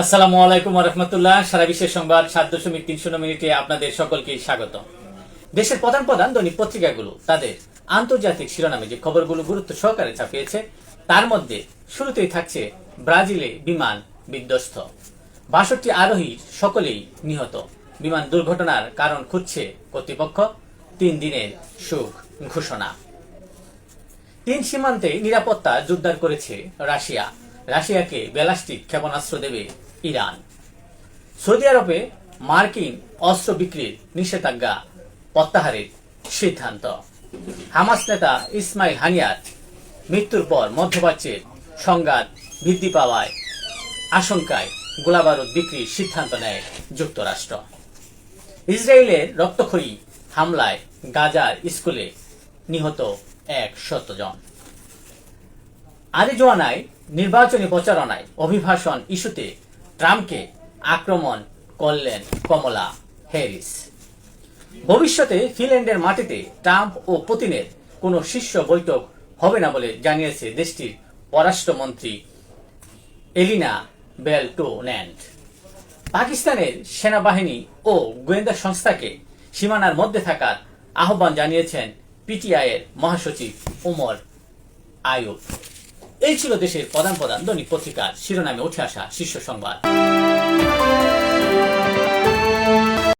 আসসালামু আলাইকুম রহমতুল্লাহ। সারা বিশ্বের সংবাদ সাত দশমিক তিন শূন্য মিনিটে আপনাদের সকলকে স্বাগত। দেশের প্রধান প্রধান দৈনিক পত্রিকাগুলো, তাদের আন্তর্জাতিক শিরোনামে যে খবরগুলো গুরুত্ব সহকারে ছাপিয়েছে, তার মধ্যে শুরুতেই থাকছে ব্রাজিলে বিমান বিধ্বস্ত। বাষট্টি আরোহী সকলেই নিহত। বিমান দুর্ঘটনার কারণ খুঁজছে কর্তৃপক্ষ। তিন দিনের সুখ ঘোষণা। তিন সীমান্তে নিরাপত্তা জোরদার করেছে রাশিয়া। রাশিয়াকে ব্যালাস্টিক ক্ষেপণাস্ত্র দেবে ইরান। সৌদি আরবে মার্কিন অস্ত্র বিক্রির নিষেধাজ্ঞা প্রত্যাহারের সিদ্ধান্ত। হামাস নেতা ইসমাইল হানিয়ার মৃত্যুর পর মধ্যপ্রাচ্যের সংঘাত বৃদ্ধি পাওয়ায় আশঙ্কায় গোলাবারুদ বিক্রির সিদ্ধান্ত নেয় যুক্তরাষ্ট্র। ইসরায়েলের রক্তক্ষয়ী হামলায় গাজার স্কুলে নিহত এক শত জন। আরিজোয়ানায় নির্বাচনী প্রচারণায় অভিভাষণ ইস্যুতে ট্রাম্পকে আক্রমণ করলেন কমলা হ্যারিস। ভবিষ্যতে ফিনল্যান্ডের মাটিতে ট্রাম্প ও পুতিনের কোনো শীর্ষ বৈঠক হবে না বলে জানিয়েছে দেশটির পররাষ্ট্রমন্ত্রী এলিনা বেলটোন্যান্ড পাকিস্তানের সেনাবাহিনী ও গোয়েন্দা সংস্থাকে সীমানার মধ্যে থাকার আহ্বান জানিয়েছেন পিটিআই এর মহাসচিব ওমর আয়ুব এই ছিল দেশের প্রধান প্রধান দৈনিক পত্রিকার শিরোনামে উঠে আসা শীর্ষ সংবাদ।